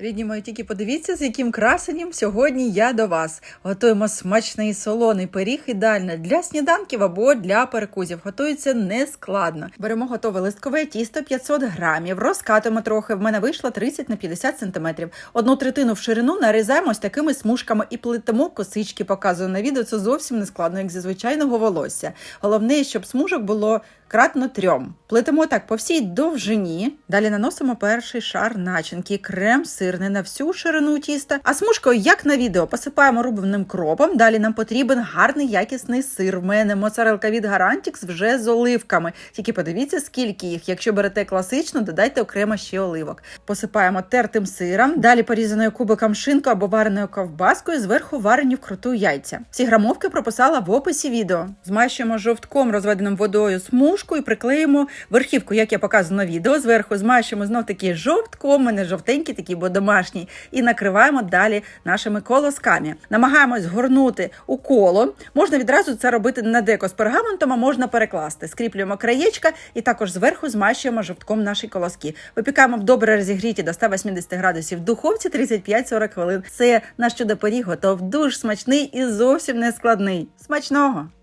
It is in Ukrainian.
Рідні мої, тільки подивіться, з яким красенням сьогодні я до вас. Готуємо смачний солоний пиріг ідеально для сніданків або для перекусів. Готується нескладно. Беремо готове листкове тісто 500 грамів, розкатуємо трохи. В мене вийшло 30 на 50 сантиметрів. Одну третину в ширину нарізаємо ось такими смужками і плетемо косички. Показую на відео. Це зовсім не складно, як зі звичайного волосся. Головне, щоб смужок було кратно трьом. Плетемо так по всій довжині. Далі наносимо перший шар начинки, крем сирний на всю ширину тіста. А смужкою, як на відео, посипаємо рубленим кропом. Далі нам потрібен гарний якісний сир. В мене моцарелка від Гарантікс вже з оливками. Тільки подивіться, скільки їх. Якщо берете класично, додайте окремо ще оливок. Посипаємо тертим сиром, далі порізаною кубиком шинку або вареною ковбаскою, зверху варені вкруту яйця. Всі грамовки прописала в описі відео. Змащуємо жовтком розведеним водою смужку і приклеїмо верхівку, як я показую на відео. Зверху змащуємо знов таки жовтком, мене жовтенький, такий, бо домашній, і накриваємо далі нашими колосками. Намагаємось згорнути у коло. Можна відразу це робити на деко з пергаментом, а можна перекласти. Скріплюємо краєчка і також зверху змащуємо жовтком наші колоски. Випікаємо в добре розігріті до 180 градусів в духовці 35-40 хвилин. Це наш чудо-пиріг готов. Дуже смачний і зовсім не складний. Смачного!